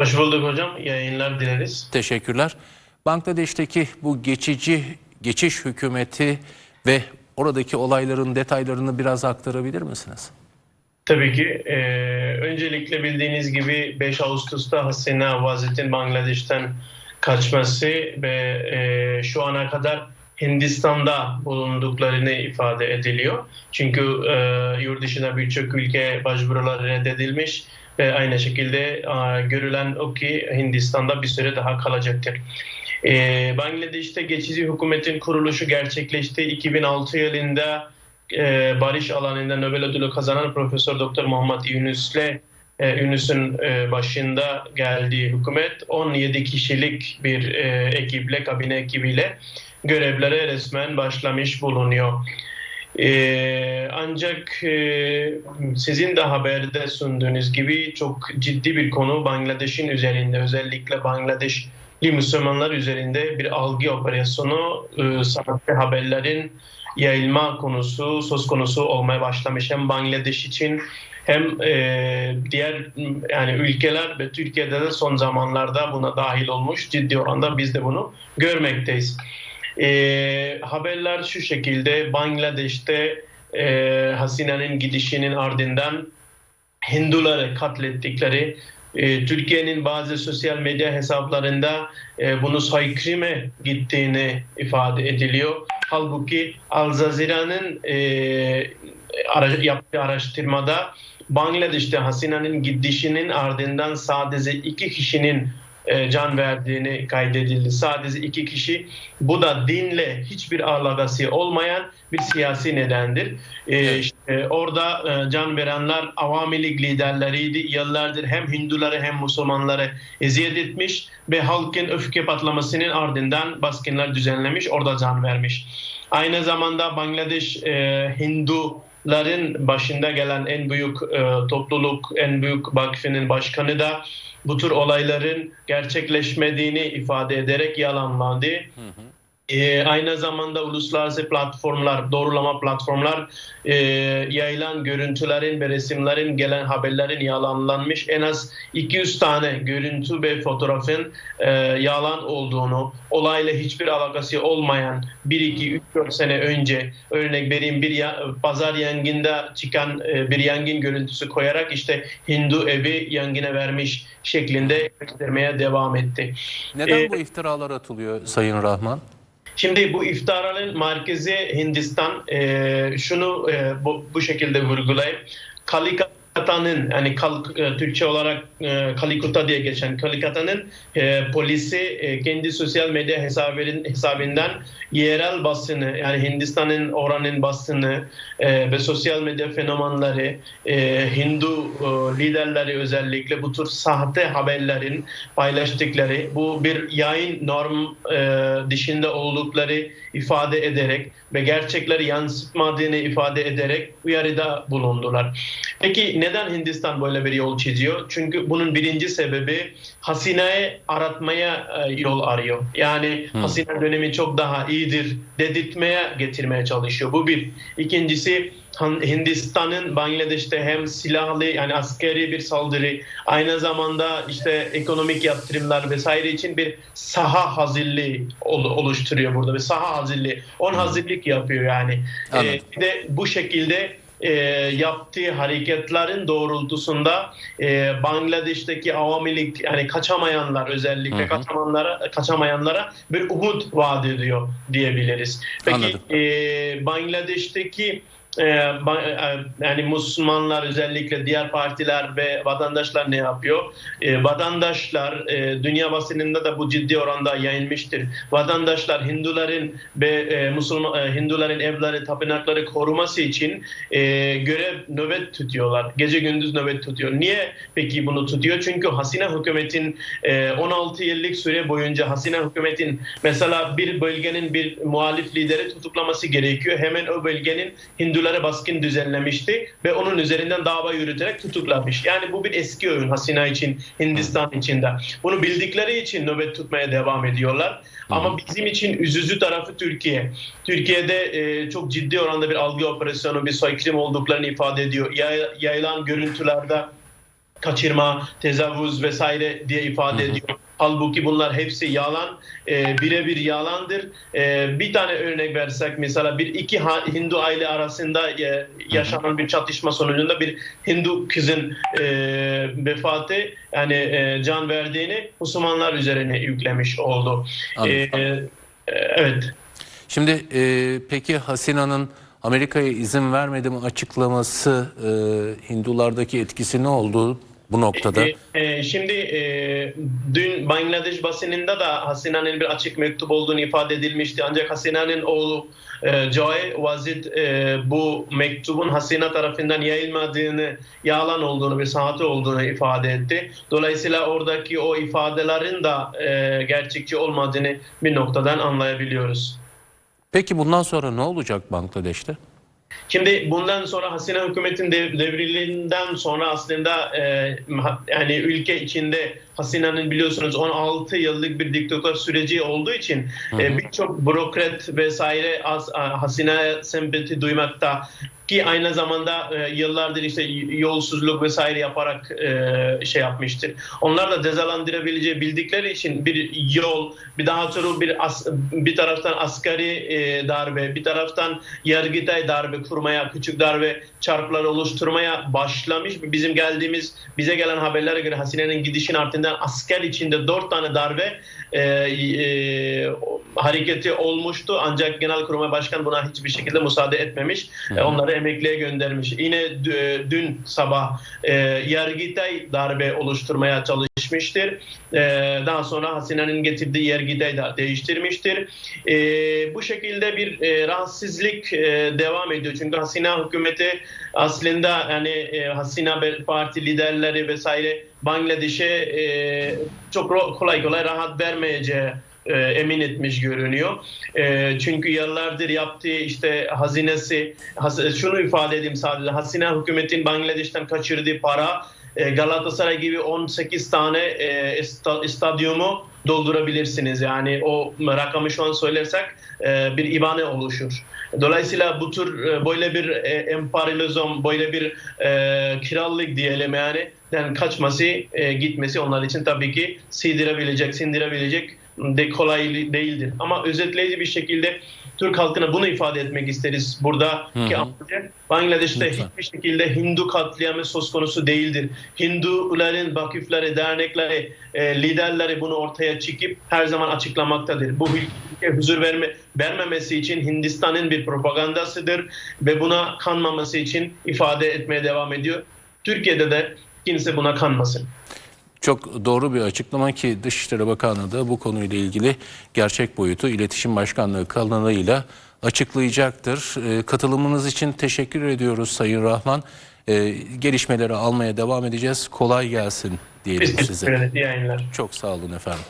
Hoş bulduk hocam. Yayınlar dileriz. Teşekkürler. Bangladeş'teki bu geçici geçiş hükümeti ve oradaki olayların detaylarını biraz aktarabilir misiniz? Tabii ki. e, öncelikle bildiğiniz gibi 5 Ağustos'ta Hasina Vazet'in Bangladeş'ten kaçması ve e, şu ana kadar Hindistan'da bulunduklarını ifade ediliyor. Çünkü e, yurt dışına birçok ülke başvuruları reddedilmiş ve aynı şekilde görülen o ki Hindistan'da bir süre daha kalacaktır. E, Bangladeş'te geçici hükümetin kuruluşu gerçekleşti. 2006 yılında e, barış alanında Nobel ödülü kazanan Profesör Doktor Muhammed Yunus'le e, Yunus'un başında geldiği hükümet 17 kişilik bir ekiple, kabine ekibiyle görevlere resmen başlamış bulunuyor. E, ancak e, sizin de haberde sunduğunuz gibi çok ciddi bir konu Bangladeş'in üzerinde özellikle Bangladeşli Müslümanlar üzerinde bir algı operasyonu e, sahte haberlerin yayılma konusu söz konusu olmaya başlamış hem Bangladeş için hem e, diğer yani ülkeler ve Türkiye'de de son zamanlarda buna dahil olmuş ciddi oranda biz de bunu görmekteyiz. E, haberler şu şekilde Bangladeş'te e, Hasina'nın gidişinin ardından Hinduları katlettikleri e, Türkiye'nin bazı sosyal medya hesaplarında e, bunu soykırıma gittiğini ifade ediliyor. Halbuki Al Jazeera'nın e, ara, yaptığı araştırmada Bangladeş'te Hasina'nın gidişinin ardından sadece iki kişinin can verdiğini kaydedildi. Sadece iki kişi. Bu da dinle hiçbir alakası olmayan bir siyasi nedendir. E, işte orada e, can verenler Avami Lig liderleriydi. Yıllardır hem Hinduları hem Müslümanları eziyet etmiş ve halkın öfke patlamasının ardından baskınlar düzenlemiş. Orada can vermiş. Aynı zamanda Bangladeş e, Hinduların başında gelen en büyük e, topluluk, en büyük vakfinin başkanı da bu tür olayların gerçekleşmediğini ifade ederek yalanlandı. Hı hı. E, aynı zamanda uluslararası platformlar, doğrulama platformlar e, yayılan görüntülerin ve resimlerin gelen haberlerin yalanlanmış. En az 200 tane görüntü ve fotoğrafın e, yalan olduğunu, olayla hiçbir alakası olmayan 1, 2, 3, 4 sene önce örnek vereyim bir ya, pazar yangında çıkan e, bir yangın görüntüsü koyarak işte Hindu evi yangına vermiş şeklinde göstermeye devam etti. Neden ee, bu iftiralar atılıyor Sayın Rahman? Şimdi bu iftarların merkezi Hindistan. E, şunu e, bu, bu şekilde vurgulayayım. Kalikata'nın yani kal, e, Türkçe olarak e, Kalikuta diye geçen Kalikata'nın e, polisi e, kendi sosyal medya hesabının, hesabından yerel basını yani Hindistan'ın oranın basını e, ve sosyal medya fenomenleri e, Hindu e, liderleri özellikle bu tür sahte haberlerin paylaştıkları bu bir yayın norm e, dışında oldukları ifade ederek ve gerçekleri yansıtmadığını ifade ederek uyarıda bulundular. Peki neden Hindistan böyle bir yol çiziyor? Çünkü bunun birinci sebebi Hasine'yi aratmaya e, yol arıyor. Yani hmm. Hasine dönemi çok daha iyidir dedirtmeye getirmeye çalışıyor. Bu bir. İkincisi Hindistan'ın Bangladeş'te hem silahlı yani askeri bir saldırı aynı zamanda işte ekonomik yatırımlar vesaire için bir saha hazırlığı oluşturuyor burada ve saha hazırlığı on hazırlık yapıyor yani. Ee, bir de bu şekilde e, yaptığı hareketlerin doğrultusunda e, Bangladeş'teki avamilik yani kaçamayanlar özellikle hı hı. kaçamayanlara kaçamayanlara bir umut vaat ediyor diyebiliriz. Peki e, Bangladeş'teki yani Müslümanlar özellikle diğer partiler ve vatandaşlar ne yapıyor? Ee, vatandaşlar e, dünya basınında da bu ciddi oranda yayılmıştır. Vatandaşlar Hinduların ve e, Müslüman Hinduların evleri, tapınakları koruması için görev nöbet tutuyorlar. Gece gündüz nöbet tutuyor. Niye peki bunu tutuyor? Çünkü Hasina hükümetin 16 yıllık süre boyunca Hasina hükümetin mesela bir bölgenin bir muhalif lideri tutuklaması gerekiyor. Hemen o bölgenin Hindular Hindulere baskın düzenlemişti ve onun üzerinden dava yürüterek tutuklamış. Yani bu bir eski oyun Hasina için, Hindistan için de. Bunu bildikleri için nöbet tutmaya devam ediyorlar. Ama bizim için üzücü tarafı Türkiye. Türkiye'de e, çok ciddi oranda bir algı operasyonu, bir soykırım olduklarını ifade ediyor. Yay, yayılan görüntülerde kaçırma, tezavvuz vesaire diye ifade ediyor. Halbuki bunlar hepsi yalan, e, birebir yalandır. E, bir tane örnek versek mesela bir iki Hindu aile arasında e, yaşanan bir çatışma sonucunda bir Hindu kızın e, vefatı yani e, can verdiğini Müslümanlar üzerine yüklemiş oldu. E, e, evet. Şimdi e, peki Hasina'nın Amerika'ya izin vermedim açıklaması e, Hindulardaki etkisi ne oldu bu noktada? E, e, şimdi e, dün Bangladeş basınında da Hasina'nın bir açık mektup olduğunu ifade edilmişti. Ancak Hasina'nın oğlu e, Joy Wazid e, bu mektubun Hasina tarafından yayılmadığını, yalan olduğunu, bir sahte olduğunu ifade etti. Dolayısıyla oradaki o ifadelerin de e, gerçekçi olmadığını bir noktadan anlayabiliyoruz. Peki bundan sonra ne olacak Bangladeş'te? Şimdi bundan sonra Hasina hükümetin dev- devriliğinden sonra aslında e, yani ülke içinde Hasina'nın biliyorsunuz 16 yıllık bir diktatör süreci olduğu için e, birçok bürokrat vesaire az, a- Hasina'ya sempati duymakta ki aynı zamanda e, yıllardır işte yolsuzluk vesaire yaparak e, şey yapmıştır. Onlar da cezalandırabileceği bildikleri için bir yol, bir daha sonra bir as- bir taraftan asgari e, darbe, bir taraftan yargıtay darbe kurmaya, küçük darbe çarpılar oluşturmaya başlamış. Bizim geldiğimiz, bize gelen haberlere göre Hasine'nin gidişin ardından asker içinde dört tane darbe e, e, hareketi olmuştu. Ancak Genelkurmay Başkanı buna hiçbir şekilde müsaade etmemiş. E, onları emekliye göndermiş. Yine dün sabah e, Yargıtay darbe oluşturmaya çalışmıştır. E, daha sonra Hasine'nin getirdiği Yargıtay da değiştirmiştir. E, bu şekilde bir e, rahatsızlık e, devam ediyor. Çünkü Hasina hükümeti aslında yani e, Hasina Parti liderleri vesaire Bangladeş'e e, çok kolay kolay rahat vermeyeceği e, emin etmiş görünüyor. E, çünkü yıllardır yaptığı işte hazinesi, has- şunu ifade edeyim sadece, Hasina hükümetin Bangladeş'ten kaçırdığı para e, Galatasaray gibi 18 tane e, sta- stadyumu doldurabilirsiniz. Yani o rakamı şu an söylersek e, bir ibane oluşur. Dolayısıyla bu tür e, böyle bir e, emperyalizm, böyle bir e, krallık diyelim yani den kaçması, e, gitmesi onlar için tabii ki sindirebilecek, sindirebilecek de kolay değildir. Ama özetleyici bir şekilde Türk halkına bunu ifade etmek isteriz burada ki amacı Bangladeş'te Lütfen. hiçbir şekilde Hindu katliamı söz konusu değildir. Hinduların vakıfları, dernekleri, e, liderleri bunu ortaya çıkıp her zaman açıklamaktadır. Bu ülkeye huzur verme, vermemesi için Hindistan'ın bir propagandasıdır ve buna kanmaması için ifade etmeye devam ediyor. Türkiye'de de kimse buna kanmasın. Çok doğru bir açıklama ki Dışişleri Bakanlığı da bu konuyla ilgili gerçek boyutu İletişim Başkanlığı kanalıyla açıklayacaktır. Ee, katılımınız için teşekkür ediyoruz Sayın Rahman. Ee, gelişmeleri almaya devam edeceğiz. Kolay gelsin diyelim Biz size. Çok sağ olun efendim.